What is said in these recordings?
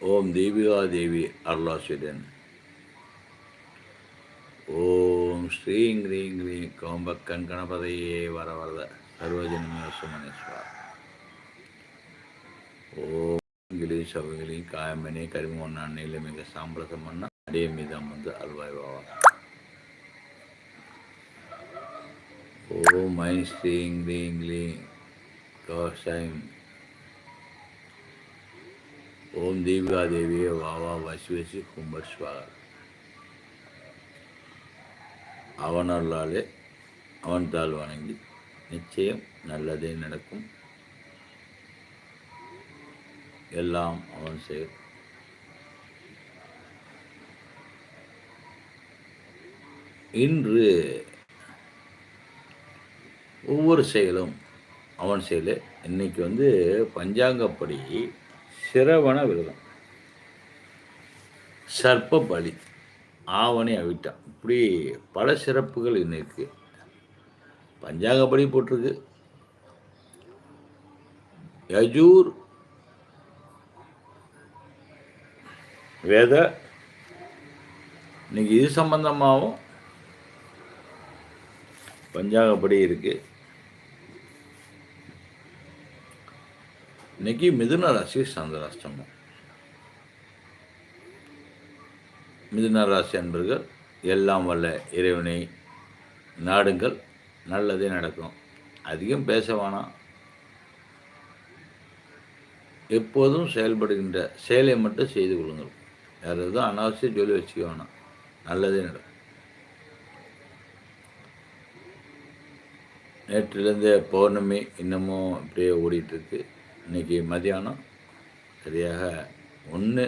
ஓம் தீபிகா தேவி அருளாசிரியன் ஓம் ஸ்ரீங் கிரீங் கிரீங் கோம்பக்கன் கணபதையே வர வரத சர்வஜன்ம சுமனேஸ்வரா. ஓம் கிளி சவகிளி காயமணி கரிமோன் அன்னையில் மிக சாம்பிரதம் பண்ண அடிய மீதம் வந்து அல்வாய் பாவா. ஓம் ஐ ஸ்ரீங் கிரீங் கிரீங் கோஷம் ஓம் தீபிகா தேவியே வாவா வசுவேசி கும்பர் ஸ்வாகா அவன் அருளாலே அவன் வணங்கி நிச்சயம் நல்லதே நடக்கும். எல்லாம் அவன் செயல் இன்று ஒவ்வொரு செயலும் அவன் செயல். இன்னைக்கு வந்து பஞ்சாங்கப்படி சிரவண விரதம். சர்ப்ப பலி ஆவணி அவிட்டம் இப்படி பல சிறப்புகள் இன்னும் இருக்குது பஞ்சாங்கப்படி போட்டிருக்கு. யஜூர் வேத இன்னைக்கு இது சம்பந்தமாகவும் பஞ்சாங்கப்படி இருக்குது இன்னைக்கு மிதுன ராசி சந்திராஷ்டமம் மிதுன ராசி அன்பர்கள் எல்லாம் வல்ல இறைவனை நாடுங்கள். நல்லதே நடக்கும். அதிகம் பேச வேணாம். எப்போதும் செயல்படுகின்ற செயலை மட்டும் செய்து கொள்ளுங்கள். வேறு எதுவும் அனாவசியம் சொல்லி வச்சுக்க வேணாம். நல்லதே நடக்கும். நேற்றிலேருந்து பௌர்ணமி இன்னமும் இப்படியே ஓடிட்டுருக்கு இன்றைக்கி மதியானம் சரியாக ஒன்று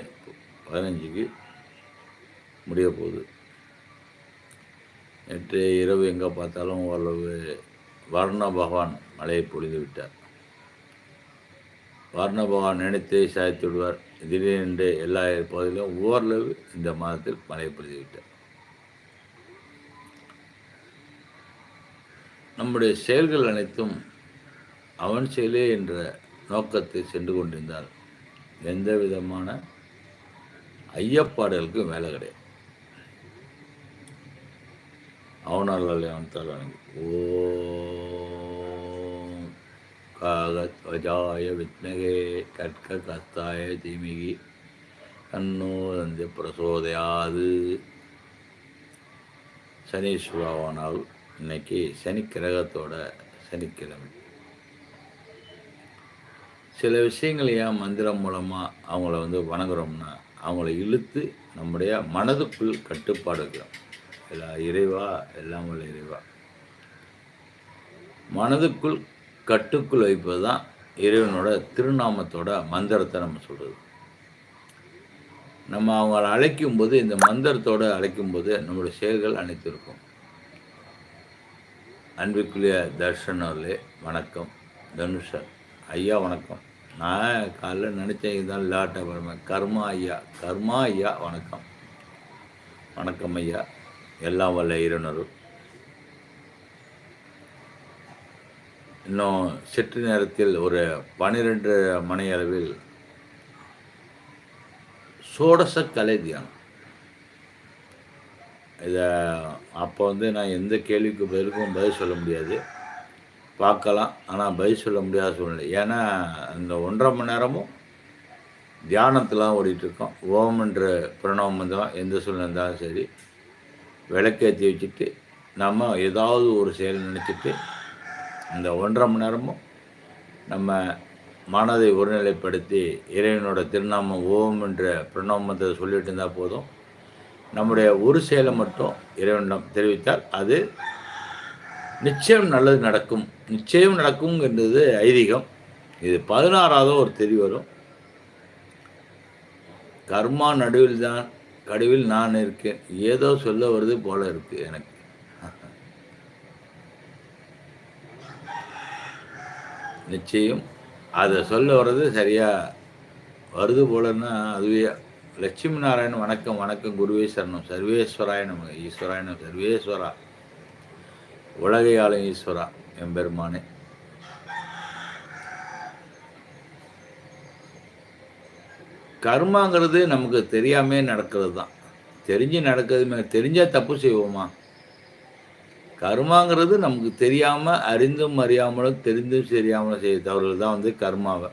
பதினஞ்சுக்கு முடிய போகுது. நேற்று இரவு எங்கே பார்த்தாலும் ஓரளவு வர்ண பகவான் மழையை பொழிந்து விட்டார். வர்ண பகவான் நினைத்து சாய்த்து விடுவார். திடீரென்று எல்லா பகுதியிலும் ஓரளவு இந்த மாதத்தில் மழையை பொழிந்து விட்டார். நம்முடைய செயல்கள் அனைத்தும் அவன் செயலே என்ற நோக்கத்தை சென்று கொண்டிருந்தார். எந்த விதமான ஐயப்பாடுகளுக்கும் வேலை கிடையாது. அவனால் அவன்தால் வணங்கி காகத்வஜாய வித்மகே கற்க கஸ்தாய தீமிகி கண்ணோ தந்தை பிரசோதையாது. சனீஸ்வராவானால் இன்னைக்கு சனி கிரகத்தோட சனிக்கிழமை. சில விஷயங்கள் ஏன் மந்திரம் மூலமாக அவங்கள வந்து வணங்குறோம்னா அவங்கள இழுத்து நம்முடைய மனதுக்குள் கட்டுப்பாடு வைக்கிறோம். எல்லா இறைவா எல்லாம் உள்ள இறைவா. மனதுக்குள் கட்டுக்குள் வைப்பது தான் இறைவனோட திருநாமத்தோட மந்திரத்தை நம்ம சொல்கிறது நம்ம அவங்கள அழைக்கும் போது இந்த மந்திரத்தோடு அழைக்கும் போது நம்மளுடைய செயல்கள் அனைத்து இருக்கும். அன்பிற்குரிய தர்ஷனர்களே வணக்கம். தனுஷர் ஐயா வணக்கம். நான் காலைல நினச்சேன் இதுதான் லேட்டாக வருவேன் கர்மா ஐயா கர்மா ஐயா வணக்கம். வணக்கம் ஐயா. எல்லாம் வல்ல இறைவனரும் இன்னும் சிற்று நேரத்தில் ஒரு பன்னிரெண்டு மணி அளவில் சோடச கலை தியானம். இதை அப்போ வந்து நான் எந்த கேள்விக்கு பதிலுக்கும் பதில் சொல்ல முடியாது. பார்க்கலாம். ஆனால் பதில் சொல்ல முடியாத சூழ்நிலை. ஏன்னா அந்த ஒன்றரை மணி நேரமும் தியானத்தெலாம் ஓடிட்டுருக்கோம். ஓம் என்ற பிரணவம் மந்திரம் எந்த சூழ்நிலை இருந்தாலும் சரி விளக்கேற்றி வச்சுட்டு நம்ம ஏதாவது ஒரு செயல் நினச்சிட்டு இந்த ஒன்றரை மணி நேரமும் நம்ம மனதை ஒருநிலைப்படுத்தி இறைவனோட திருநாமம் ஓம் என்ற பிரணவமத்தை சொல்லிட்டு இருந்தால் போதும். நம்முடைய ஒரு செயலை மட்டும் இறைவனிடம் தெரிவித்தால் அது நிச்சயம் நல்லது நடக்கும். நிச்சயம் நடக்குங்கிறது ஐதீகம். இது பதினாறாவது ஒரு தெரி வரும். கர்மா நடுவில் தான் கடுவில் நான் இருக்கேன். ஏதோ சொல்ல வருது போல இருக்கு எனக்கு. நிச்சயம். அதை சொல்ல வர்றது சரியா வருது போலன்னா அதுவே லட்சுமி நாராயணன் வணக்கம் வணக்கம். குருவே சரணம். சர்வேஸ்வராய ஈஸ்வராயணம் சர்வேஸ்வரா. உலகை ஆளும் ஈஸ்வரா எம்பெருமானே கர்மாங்கிறது நமக்கு தெரியாமே நடக்கிறது தான். தெரிஞ்சு நடக்கிறது தெரிஞ்சால் தப்பு செய்வோமா? கர்மாங்கிறது நமக்கு தெரியாமல் அறிந்தும் அறியாமலும் தெரிந்தும் தெரியாமலும் செய்ய தவறுகள் தான் வந்து கர்மாவை.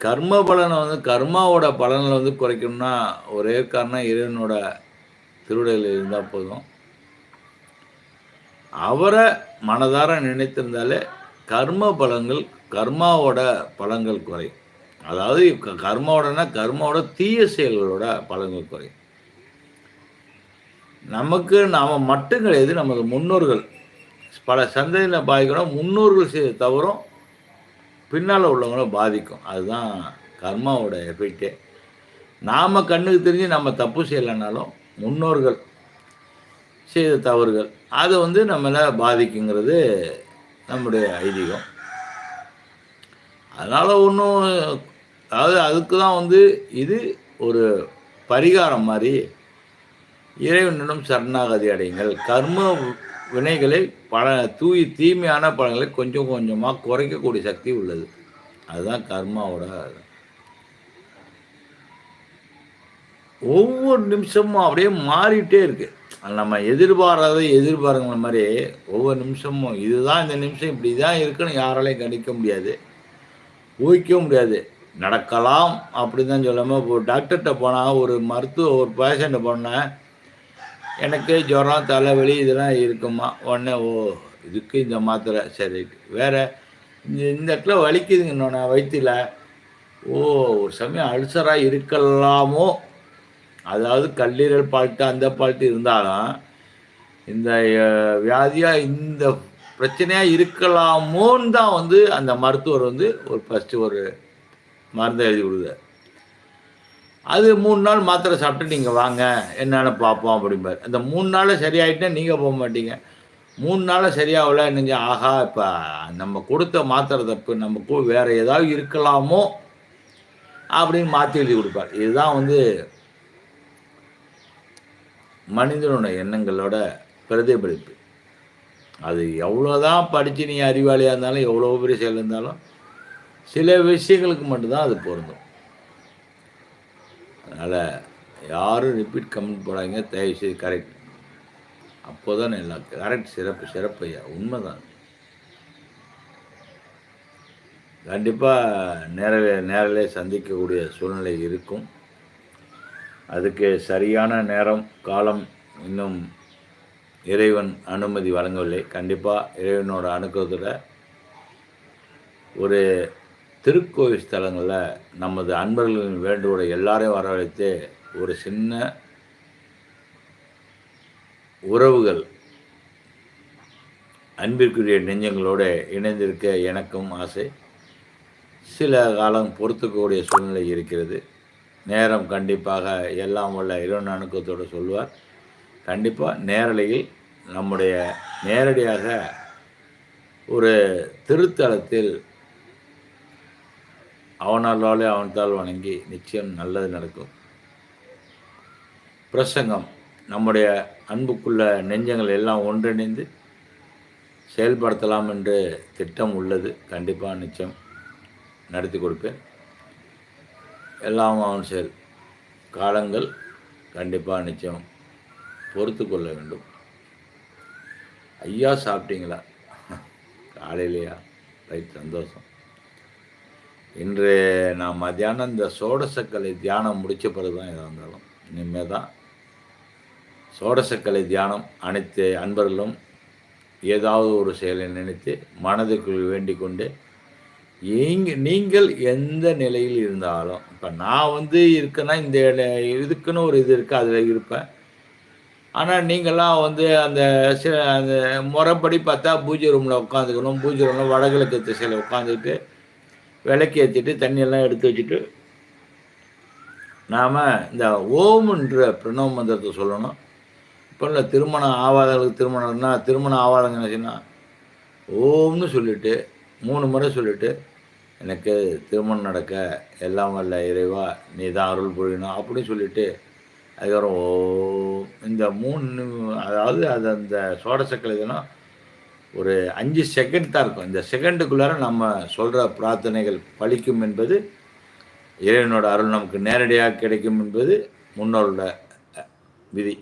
கர்ம பலனை வந்து கர்மாவோட பலனில் வந்து குறைக்கணும்னா ஒரே காரணம் இறைவனோட திருவிடையில் இருந்தால் போதும். அவரை மனதார நினைத்திருந்தாலே கர்ம பலங்கள் கர்மாவோட பலங்கள் குறையும். அதாவது கர்மாவோடனா கர்மாவோட தீய செயல்களோட பலங்கள் குறையும். நமக்கு நாம் மட்டும் கிடையாது நமது முன்னோர்கள். பல சந்ததியில் பாதிக்கணும் முன்னோர்கள் செய்த தவறும் பின்னால் உள்ளவங்கள பாதிக்கும். அதுதான் கர்மாவோட எஃபெக்டே. நாம் கண்ணுக்கு தெரிஞ்சு நம்ம தப்பு செய்யலைனாலும் முன்னோர்கள் செய்த தவறுகள். அது வந்து நம்மளை பாதிக்குங்கிறது நம்முடைய ஐதீகம். அதனால் ஒன்றும் அதாவது அதுக்கு தான் வந்து இது ஒரு பரிகாரம் மாதிரி இறைவனிடம் சரணாகதி அடையுங்கள். கர்ம வினைகளை பல தூய் தீமையான பழங்களை கொஞ்சம் கொஞ்சமாக குறைக்கக்கூடிய சக்தி உள்ளது. அதுதான் கர்மாவோட ஒவ்வொரு நிமிஷமும் அப்படியே மாறிட்டே இருக்குது நம்ம எதிர்பாராத எதிர்பாருங்கிற மாதிரி ஒவ்வொரு நிமிஷமும் இதுதான் இந்த நிமிஷம் இப்படி தான் இருக்குன்னு யாராலையும் கணிக்க முடியாது ஊகிக்கவும் முடியாது. நடக்கலாம் அப்படி தான் சொல்லாமல் இப்போ டாக்டர்கிட்ட போனால் ஒரு மருத்துவ ஒரு பேஷண்ட்டை போனால் எனக்கு ஜுரம் தலைவலி இதெல்லாம் இருக்குமா? உடனே ஓ இதுக்கு இந்த மாத்திரை சரி வேறு இந்த இந்த இடத்துல வலிக்குதுங்க நான் வயிற்றில் ஓ ஒரு சமயம் அல்சராக இருக்கலாமோ? அதாவது கல்லீரல் பால்ட்டு அந்த பால்ட்டு இருந்தாலும் இந்த வியாதியாக இந்த பிரச்சனையாக இருக்கலாமோன்னு தான் வந்து அந்த மருத்துவர் வந்து ஒரு ஃபஸ்ட்டு ஒரு மருந்தை எழுதி கொடுக்குறார். அது மூணு நாள் மாத்திரை சாப்பிட்டு நீங்கள் வாங்க என்னென்னு பார்ப்போம் அப்படிம்பார். அந்த மூணு நாளில் சரியாயிட்டே நீங்கள் போக மாட்டீங்க. மூணு நாளில் சரியாகல என்னங்க ஆஹா இப்போ நம்ம கொடுத்த மாத்திரை தப்பு நமக்கு வேறு ஏதாவது இருக்கலாமோ அப்படின்னு மாற்றி எழுதி கொடுப்பார். இதுதான் வந்து மனிதனோட எண்ணங்களோட பிரதிபலிப்பு. அது எவ்வளோதான் படித்து நீ அறிவாளியாக இருந்தாலும் எவ்வளோ பெரிய செயல் இருந்தாலும் சில விஷயங்களுக்கு மட்டும்தான் அது பொருந்தும். அதனால் யாரும் ரிப்பீட் கமெண்ட் போடாங்க தயவுசெய்து கரெக்ட் அப்போ தான் எல்லாம் கரெக்ட் சிறப்பு சிறப்பையா உண்மை உண்மைதான். கண்டிப்பாக நேரில் நேரிலே சந்திக்கக்கூடிய சூழ்நிலை இருக்கும். அதுக்கு சரியான நேரம் காலம் இன்னும் இறைவன் அனுமதி வழங்கவில்லை. கண்டிப்பாக இறைவனோட அனுக்கத்தில் ஒரு திருக்கோவில் ஸ்தலங்களில் நமது அன்பர்களின் வேண்டுகோளை எல்லாரையும் வரவழைத்து ஒரு சின்ன உறவுகள் அன்பிற்குரிய நெஞ்சங்களோடு இணைந்திருக்க எனக்கும் ஆசை. சில காலம் பொறுத்துக்கக்கூடிய சூழ்நிலை இருக்கிறது. நேரம் கண்டிப்பாக எல்லாம் உள்ள இறைவன் அணுக்கத்தோடு சொல்வார் கண்டிப்பாக நேரலையில் நம்முடைய நேரடியாக ஒரு திருத்தலத்தில் அவனாலே அவன்தால் வணங்கி நிச்சயம் நல்லது நடக்கும். பிரசங்கம் நம்முடைய அன்புக்குள்ள நெஞ்சங்கள் எல்லாம் ஒன்றிணைந்து செயல்படுத்தலாம் என்று திட்டம் உள்ளது. கண்டிப்பாக நிச்சயம் நடத்தி கொடுப்பேன். எல்லாம் அவன் செயல் காலங்கள் கண்டிப்பாக நிச்சயம். பொறுத்து கொள்ள வேண்டும். ஐயா சாப்பிட்டீங்களா? காலையிலையா? ரைட் சந்தோஷம். இன்று நான் மத்தியானம் இந்த சோடசக்கலை தியானம் முடித்த பிறகு தான் எதாக இருந்தாலும் இனிமேல் தான் சோடசக்கலை தியானம் அனைத்து அன்பர்களும் ஏதாவது ஒரு செயலை நினைத்து மனதுக்குள் வேண்டிக் கொண்டு நீங்கள் எந்த நிலையில் இருந்தாலும் இப்போ நான் வந்து இருக்கேன்னா இந்த இதுக்குன்னு ஒரு இது இருக்குது அதில் இருப்பேன். ஆனால் நீங்கள்லாம் வந்து அந்த சில அந்த முறைப்படி பார்த்தா பூஜை ரூமில் உட்காந்துக்கணும் பூஜை ரூமில் வடகிழக்கு திசையில் உட்காந்துக்கிட்டு விளக்கி ஏற்றிட்டு தண்ணியெல்லாம் எடுத்து வச்சுட்டு நாம் இந்த ஓம்ன்ற பிரணவ மந்திரத்தை சொல்லணும். இப்போ இல்லை திருமணம் ஆவாதங்களுக்கு திருமணம்னா திருமணம் ஆவாதங்க நினச்சின்னா ஓம்னு சொல்லிவிட்டு மூணு முறை சொல்லிவிட்டு எனக்கு திருமணம் நடக்க எல்லாம் வல்ல இறைவா நீ தான் அருள் புரியணும் அப்படின்னு சொல்லிட்டு அதுக்கப்புறம் ஓ இந்த மூணு அதாவது அது அந்த சோடசக்கள் இதெல்லாம் ஒரு அஞ்சு செகண்ட் தான் இருக்கும். இந்த செகண்டுக்குள்ளார நம்ம சொல்கிற பிரார்த்தனைகள் பழிக்கும் என்பது இறைவனோட அருள் நமக்கு நேரடியாக கிடைக்கும் என்பது முன்னோரோட விதி.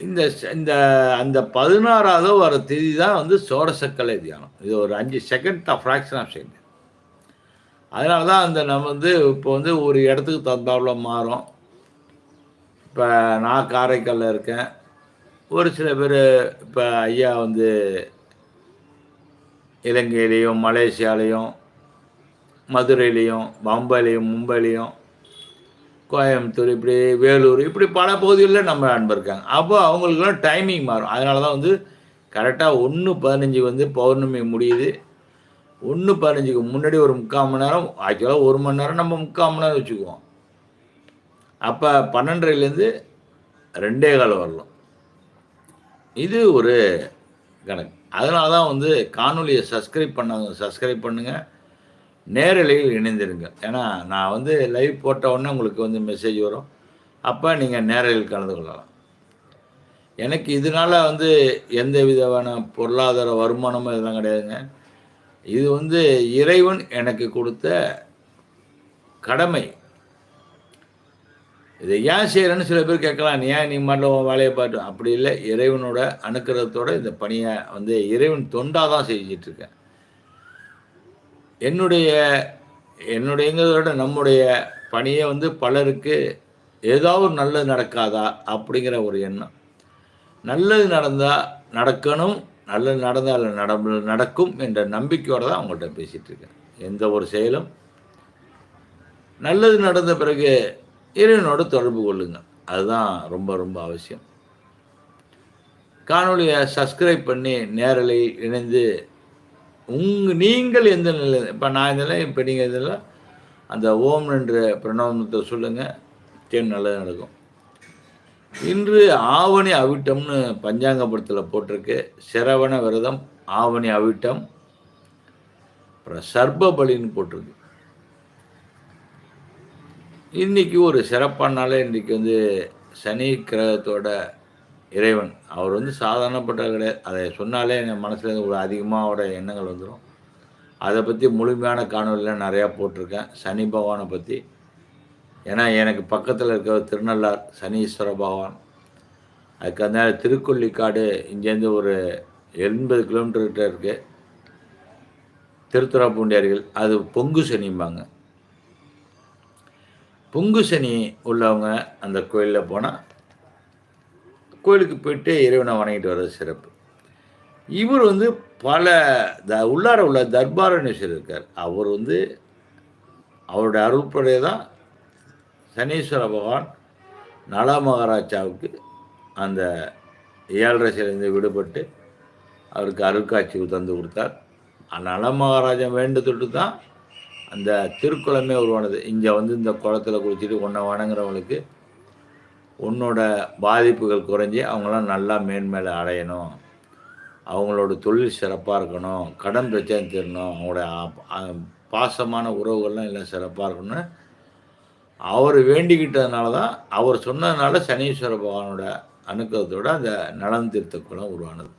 இந்த இந்த அந்த பதினாறாவது வர திதி தான் வந்து சோடசக்கலை தியானம். இது ஒரு அஞ்சு செகண்ட் தான் ஃப்ராக்ஷன் ஆஃப் செகண்ட் அதனால தான் அந்த நம்ம வந்து இப்போ வந்து ஒரு இடத்துக்கு தந்தாப்புல மாறும். இப்போ நான் காரைக்காலில் இருக்கேன். ஒரு சில பேர் இப்போ ஐயா வந்து இலங்கையிலையும் மலேசியாலையும் மதுரையிலையும் பம்பாயிலையும் மும்பையிலையும் கோயம்புத்தூர் இப்படி வேலூர் இப்படி பல பகுதிகளில் நம்ம அன்பர் இருக்காங்க அப்போ அவங்களுக்குலாம் டைமிங் மாறும். அதனால தான் வந்து கரெக்டாக ஒன்று பதினஞ்சு வந்து பௌர்ணமி முடியுது. ஒன்று பதினஞ்சுக்கு முன்னாடி ஒரு முக்கால் மணி நேரம் ஆக்சுவலாக ஒரு மணி நேரம் நம்ம முக்கால் மணி நேரம் வச்சுக்குவோம். அப்போ பன்னெண்டரைலேருந்து ரெண்டே கால் வரலாம். இது ஒரு கணக்கு. அதனால தான் வந்து காணொலியை சப்ஸ்கிரைப் பண்ணாங்க சப்ஸ்கிரைப் பண்ணுங்கள் நேரலையில் இணைந்திருங்க ஏன்னா நான் வந்து லைவ் போட்ட உடனே உங்களுக்கு வந்து மெசேஜ் வரும். அப்போ நீங்கள் நேரலையில் கலந்து கொள்ளலாம். எனக்கு இதனால் வந்து எந்த விதமான பொருளாதார வருமானமும் இதெல்லாம் கிடையாதுங்க. இது வந்து இறைவன் எனக்கு கொடுத்த கடமை. இதை ஏன் செய்கிறேன்னு சில பேர் கேட்கலாம். நீ ஏன் நீ மட்டும் வேலையை பார்த்து? அப்படி இல்லை. இறைவனோட அனுக்கிரகத்தோட இந்த பணியை வந்து இறைவன் தொண்டாக தான் செஞ்சிட்ருக்கேன் என்னுடைய என்னுடையங்கிறதோட நம்முடைய பணியை வந்து பலருக்கு ஏதாவது நல்லது நடக்காதா அப்படிங்கிற ஒரு எண்ணம். நல்லது நடந்தால் நடக்கணும் நல்லது நடந்தால் நட நடக்கும் என்ற நம்பிக்கையோடு தான் அவங்கள்ட்ட பேசிகிட்டு இருக்கேன். எந்த ஒரு செயலும். நல்லது நடந்த பிறகு இறைவனோடு தொடர்பு கொள்ளுங்க. அதுதான் ரொம்ப ரொம்ப அவசியம். காணொலியை சப்ஸ்கிரைப் பண்ணி நேரலை இணைந்து உங்க நீங்கள் எந்த நிலை இப்போ நான் இதெல்லாம் இப்போ நீங்கள் இதெல்லாம் அந்த ஓம் என்ற பிரணவத்தை சொல்லுங்கள் தேன் நல்லது நடக்கும். இன்று ஆவணி அவிட்டம்னு பஞ்சாங்கபுரத்தில் போட்டிருக்கு சிரவண விரதம் ஆவணி அவிட்டம் அப்புறம் சர்ப பலின்னு போட்டிருக்கு. இன்றைக்கி ஒரு சிறப்பான நாள் இன்னைக்கு வந்து சனி கிரகத்தோட இறைவன். அவர் வந்து சாதாரணப்பட்ட கிடையாது. அதை சொன்னாலே என் மனசில் ஒரு அதிகமாக எண்ணங்கள் வந்துடும் அதை பற்றி முழுமையான காணொலியில் நிறையா போட்டிருக்கேன். சனி பகவானை பற்றி ஏன்னா எனக்கு பக்கத்தில் இருக்க திருநள்ளார் சனீஸ்வர பகவான். அதுக்கு அந்த திருக்கொல்லிக்காடு இங்கேருந்து ஒரு எண்பது கிலோமீட்டர்கிட்ட இருக்குது திருத்துறாப்பூண்டி அருகில் அது பொங்கு சனிம்பாங்க. பொங்கு சனி உள்ளவங்க அந்த கோயிலில் போனால் கோயிலுக்கு போயிட்டு இறைவனை வணங்கிட்டு வர்றது சிறப்பு. இவர் வந்து பல த உள்ளார உள்ள தர்பாரணேஸ்வரர் இருக்கார். அவர் வந்து அவருடைய அருள்படையை தான் சனீஸ்வர பகவான் நல மகாராஜாவுக்கு அந்த ஏழரை சிலைந்து விடுபட்டு அவருக்கு அருட்காட்சி தந்து கொடுத்தார். நல மகாராஜா வேண்டத்தொட்டு தான் அந்த திருக்குளமே உருவானது. இங்கே வந்து இந்த குளத்துல குளிச்சுட்டு ஒன்றை வணங்குறவங்களுக்கு உன்னோட பாதிப்புகள் குறைஞ்சி அவங்களாம் நல்லா மேன்மேலே அடையணும். அவங்களோட தொழில் சிறப்பாக இருக்கணும். கடன் பிரச்சனை தீரணும். அவங்களோட பாசமான உறவுகள்லாம் எல்லாம் சிறப்பாக இருக்கணும்னு அவர் வேண்டிக்கிட்டதுனால தான் அவர் சொன்னதுனால சனீஸ்வர பகவானோட அனுக்கிரகத்தோட அந்த நலன் தீர்த்த குளம் உருவானது.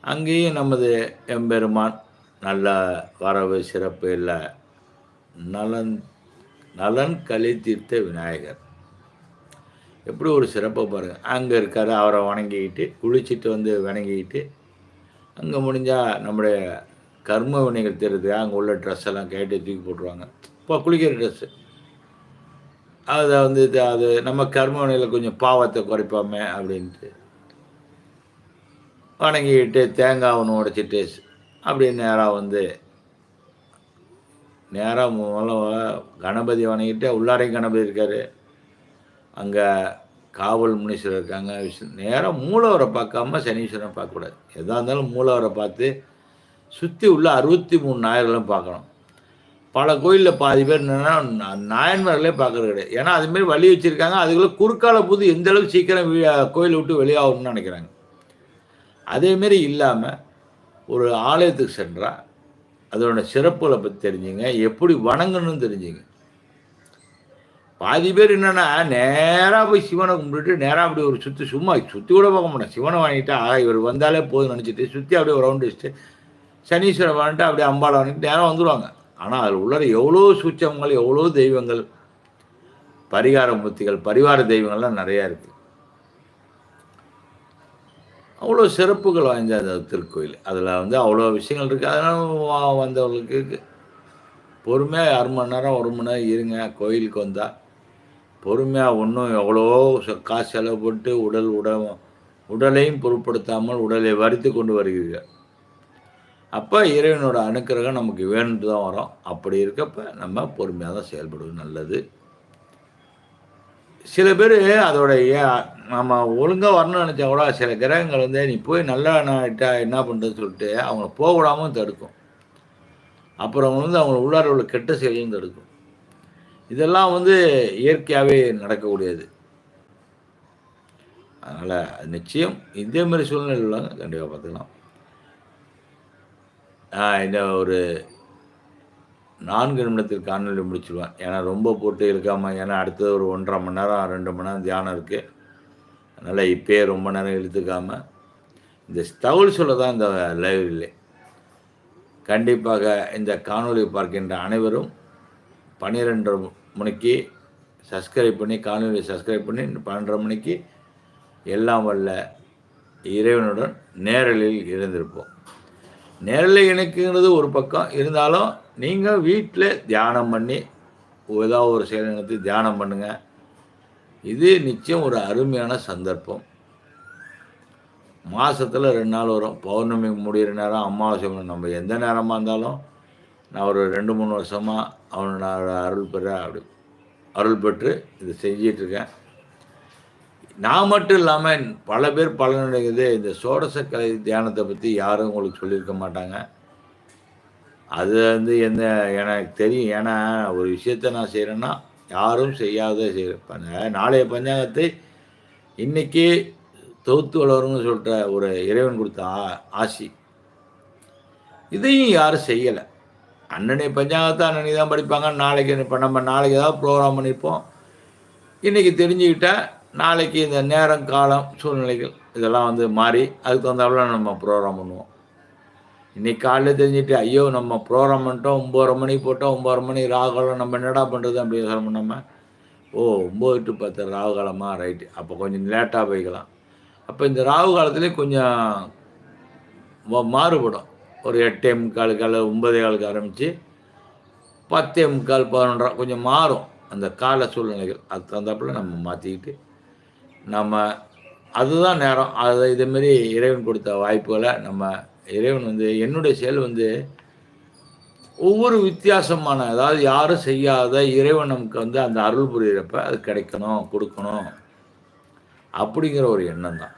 அங்கேயும் நமது எம்பெருமான் நல்ல வரவு சிறப்பு இல்லை. நலன் நலன் கலி தீர்த்த விநாயகர். எப்படி ஒரு சிறப்பை பாருங்கள் அங்கே இருக்கார் அவரை வணங்கிக்கிட்டு குளிச்சுட்டு வந்து வணங்கிக்கிட்டு அங்கே முடிஞ்சால் நம்முடைய கர்ம வினைகள் தெரியுது. அங்கே உள்ள ட்ரெஸ் எல்லாம் கேட்டு தூக்கி போட்டுருவாங்க. இப்போ குளிக்கிற ட்ரெஸ்ஸு அதை வந்து அது நம்ம கர்ம வினையில் கொஞ்சம் பாவத்தை குறைப்பாமே அப்படின்ட்டு. வணங்கிக்கிட்டு தேங்காய் ஒன்று உடைச்சிட்டு அப்படி நேராக வந்து நேராக முதல்ல கணபதி வணங்கிட்டு உள்ளாரையும் கணபதி இருக்கார். அங்கே காவல் முனீஸ்வரர் இருக்காங்க. நேராக மூலவரை பார்க்காம சனீஸ்வரன் பார்க்கக்கூடாது. எதாக இருந்தாலும் மூலவரை பார்த்து சுற்றி உள்ள அறுபத்தி மூணு நாயர்களும் பார்க்கணும். பல கோயிலில் பாதி பேர் என்னென்னா நாயன்மார்களே பார்க்கறது கிடையாது. ஏன்னா அதுமாரி வழி வச்சுருக்காங்க. அதுக்குள்ளே குறுக்கால புது எந்த அளவுக்கு சீக்கிரம் கோயிலை விட்டு வெளியாகணும்னு நினைக்கிறாங்க. அதேமாரி இல்லாமல் ஒரு ஆலயத்துக்கு சென்றால் அதோட சிறப்புகளை பற்றி தெரிஞ்சுங்க. எப்படி வணங்கணும்னு தெரிஞ்சுங்க. பாதி பேர் என்னன்னா நேராக போய் சிவனை கும்பிட்டுட்டு நேராக அப்படி ஒரு சுற்றி சும்மா சுற்றி கூட பார்க்க மாட்டேன் சிவனை வாங்கிட்டா இவர் வந்தாலே போதும் நினச்சிட்டு சுற்றி அப்படியே ஒரு ரவுண்டு வச்சுட்டு சனீஸ்வரன் வாங்கிட்டு அப்படியே அம்பாளை வாங்கிட்டு நேராக வந்துடுவாங்க ஆனால் அதில் உள்ள எவ்வளோ சூச்சங்கள் எவ்வளோ தெய்வங்கள் பரிகார மூர்த்திகள் பரிவார தெய்வங்கள்லாம் நிறையா இருக்குது அவ்வளோ சிறப்புகள் வாய்ந்த அந்த திருக்கோயில். அதில் வந்து அவ்வளோ விஷயங்கள் இருக்குது அதனால் வந்தவர்களுக்கு பொறுமையாக அரை மணி நேரம் ஒரு மணி நேரம் இருங்க. கோயிலுக்கு வந்தால் பொறுமையாக ஒன்றும் எவ்வளோ காசு செலவு போட்டு உடல் உட உடலையும் பொருட்படுத்தாமல் உடலை வருத்தி கொண்டு வருகிறீர்கள் அப்போ இறைவனோட அனுக்கிரகம் நமக்கு வேணுட்டு தான் வரும். அப்படி இருக்கப்ப நம்ம பொறுமையாக தான் செயல்படுவது நல்லது. சில பேர் அதோடைய நம்ம ஒழுங்காக வரணும்னு நினச்சா கூட சில கிரகங்கள் வந்து நீ போய் நல்லா நாட்டா என்ன பண்ணுறது சொல்லிட்டு அவங்கள போகக்கூடாமல் தடுக்கும். அப்புறம் வந்து அவங்க உள்ளார உள்ள கெட்ட செயலையும் தடுக்கும். இதெல்லாம் வந்து இயற்கையாகவே நடக்கக்கூடியது. அதனால் நிச்சயம். இதே மாதிரி சூழ்நிலை உள்ளவங்க கண்டிப்பாக பார்த்துக்கலாம். இந்த ஒரு நான்கு நிமிடத்தில் காணொலி முடிச்சுடுவேன் ஏன்னா ரொம்ப போட்டு இருக்காமல் ஏன்னா அடுத்தது ஒரு ஒன்றரை மணி நேரம் ரெண்டு மணி நேரம் தியானம் இருக்குது அதனால் இப்போயே ரொம்ப நேரம் இழுத்துக்காமல் இந்த தகவல் சொல்ல தான் இந்த லைவ் கண்டிப்பாக இந்த காணொலி பார்க்கின்ற அனைவரும் பன்னிரெண்டு மணிக்கு சப்ஸ்கிரைப் பண்ணி காணொலி சப்ஸ்கிரைப் பண்ணி பன்னெண்டரை மணிக்கு எல்லாம் வல்ல இறைவனுடன் நேரலில் இருந்திருப்போம். நேரில் இணைக்குங்கிறது ஒரு பக்கம். இருந்தாலும் நீங்கள் வீட்டில் தியானம் பண்ணி ஏதாவது ஒரு செயல் நினைத்து தியானம் பண்ணுங்கள் இது நிச்சயம் ஒரு அருமையான சந்தர்ப்பம். மாதத்தில் ரெண்டு நாள் வரும். பௌர்ணமி முடிகிற நேரம் அமாவாசை நம்ம எந்த நேரமாக இருந்தாலும் நான் ஒரு ரெண்டு மூணு வருஷமாக அவனோட அருள் பெற அப்படி அருள் பெற்று இதை செஞ்சிட்ருக்கேன். நான் மட்டும் இல்லாமல் பல பேர் பலனடைகிறது இந்த சோடச கலை தியானத்தை பற்றி யாரும் உங்களுக்கு சொல்லியிருக்க மாட்டாங்க. அது வந்து எந்த எனக்கு தெரியும். ஏன்னா ஒரு விஷயத்த நான் செய்கிறேன்னா யாரும் செய்யாத செய்கிறேன் நாளைய பஞ்சாங்கத்தை இன்றைக்கி தொகுத்து வளரும்னு சொல்கிற ஒரு இறைவன் கொடுத்த ஆசி. இதையும் யாரும் செய்யலை. அன்னனை பஞ்சாங்கத்தை அன்னனை தான் படிப்பாங்க. நாளைக்கு இப்போ நம்ம நாளைக்கு ஏதாவது ப்ரோக்ராம் பண்ணியிருப்போம் இன்றைக்கி தெரிஞ்சுக்கிட்டால் நாளைக்கு இந்த நேரம் காலம் சூழ்நிலைகள் இதெல்லாம் வந்து மாறி அதுக்கு தகுந்தாப்புல நம்ம ப்ரோக்ராம் பண்ணுவோம். இன்றைக்கி காலையில் தெரிஞ்சுட்டு ஐயோ நம்ம ப்ரோக்ராம் பண்ணிட்டோம் ஒம்பது மணிக்கு போட்டோம் ஒம்பது மணி ராகுலம் நம்ம என்னடா பண்ணுறது அப்படின்னு சொல்ல நம்ம ஓ ஒம்பது டு பத்து ராகு காலமாக ரைட்டு அப்போ கொஞ்சம் லேட்டாக போய்க்கலாம். அப்போ இந்த ராகு காலத்துலேயே கொஞ்சம் மாறுபடும். ஒரு எட்டே முக்கால் கால ஒன்பதே காலுக்கு ஆரம்பித்து பத்தே முக்கால் பதினொன்றரை கொஞ்சம் மாறும். அந்த கால சூழ்நிலைகள். அது தகுந்தாப்புல நம்ம மாற்றிக்கிட்டு நம்ம அதுதான் நேரம். அதை இதேமாரி இறைவன் கொடுத்த வாய்ப்புகளை நம்ம இறைவன் வந்து என்னுடைய செயல் வந்து ஒவ்வொரு வித்தியாசமான அதாவது யாரும் செய்யாத இறைவன் நமக்கு வந்து அந்த அருள் புரிகிறப்ப அது கிடைக்கணும் கொடுக்கணும் அப்படிங்கிற ஒரு எண்ணம் தான்.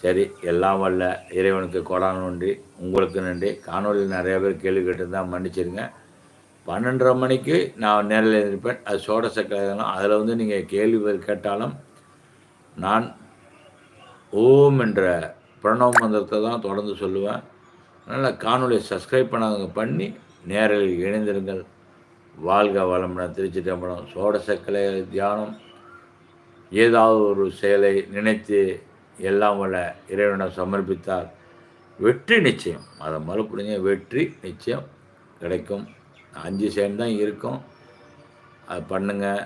சரி எல்லாம் வல்ல. இறைவனுக்கு கொடான நன்றி. உங்களுக்கு நன்றி. காணொலியில் நிறையா பேர் கேள்வி கேட்டு தான் மன்னிச்சிருங்க. பன்னெண்டரை மணிக்கு நான் நேரில் இருப்பேன் அது சோடச சக்கரம் அதில் வந்து நீங்கள் கேள்வி கேட்டாலும் நான் ஓம் என்ற பிரணவ மந்திரத்தை தான் தொடர்ந்து சொல்லுவேன். அதனால் காணொலியை சப்ஸ்கிரைப் பண்ணாதவங்க பண்ணி நேரில் இணைந்திருங்கள். வாழ்க வளமுடன். திருச்சி தம்படம் சோடசக்கலை தியானம். ஏதாவது ஒரு செயலை நினைத்து எல்லாம் வல்ல இறைவனிடம் சமர்ப்பித்தால் வெற்றி நிச்சயம். அதை மறுபடிங்க வெற்றி நிச்சயம் கிடைக்கும். அஞ்சு செயல் தான் இருக்கும். அது பண்ணுங்கள்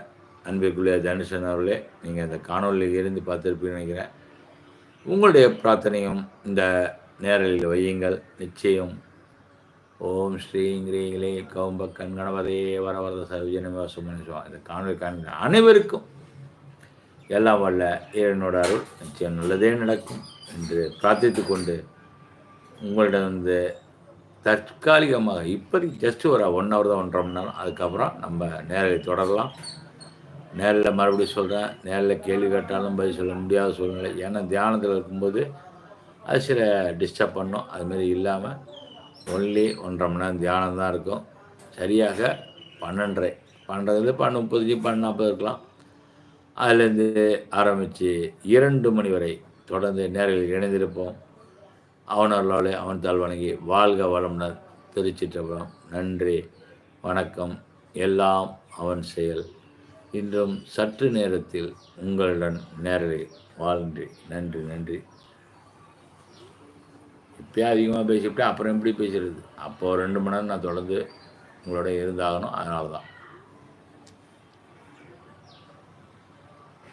அன்பிற்குரிய தனுஷன் அவர்களே நீங்கள் இந்த காணொலியில் இருந்து பார்த்துருப்பீங்கன்னு நினைக்கிறேன். உங்களுடைய பிரார்த்தனையும் இந்த நேரலில் வையுங்கள். நிச்சயம். ஓம் ஸ்ரீங்கிரீங்களே கௌம்ப கண்கணவதே வரவரத சவிஜனமே சுமனிசுவா இந்த காணொலி காண்கிற அனைவருக்கும் எல்லாம் வல்ல இறைவனோட அருள் நிச்சயம் நல்லதே நடக்கும் என்று பிரார்த்தித்து கொண்டு உங்களிடம் வந்து தற்காலிகமாக இப்போதைக்கு ஜஸ்ட் ஒரு ஒன் ஹவர் தான் ஒன்றரை மணி நேரம். அதுக்கப்புறம் நம்ம நேரில் தொடரலாம். நேரில் மறுபடியும் சொல்கிறேன் நேரில் கேள்வி கேட்டாலும் பதில் சொல்ல முடியாத சூழ்நிலை. ஏன்னா தியானத்தில் இருக்கும்போது அது சில டிஸ்டர்ப் பண்ணும். அதுமாரி இல்லாமல் ஒன்லி ஒன்றரை மணி நேரம் தியானம் தான் இருக்கும். சரியாக பன்னெண்டரை. பன்னெண்டுலேருந்து பன்னெண்டு முப்பது பன்னெண்டு நாற்பது இருக்கலாம். அதுலேருந்து ஆரம்பித்து இரண்டு மணி வரை தொடர்ந்து நேரில் இணைந்திருப்போம். அவனர்களாலே அவன் தாழ் வணங்கி வாழ்க வளம்னர் திருச்சிற்றபுரம் நன்றி வணக்கம். எல்லாம் அவன் செயல். இன்றும் சற்று நேரத்தில் உங்களுடன் நேரடி வாழ்ந்து நன்றி நன்றி. இப்போ அதிகமாக பேசிவிட்டேன் அப்புறம் எப்படி பேசுகிறது அப்போது ரெண்டு மணி நேரம் நான் தொடர்ந்து உங்களோட இருந்தாகணும். அதனால தான்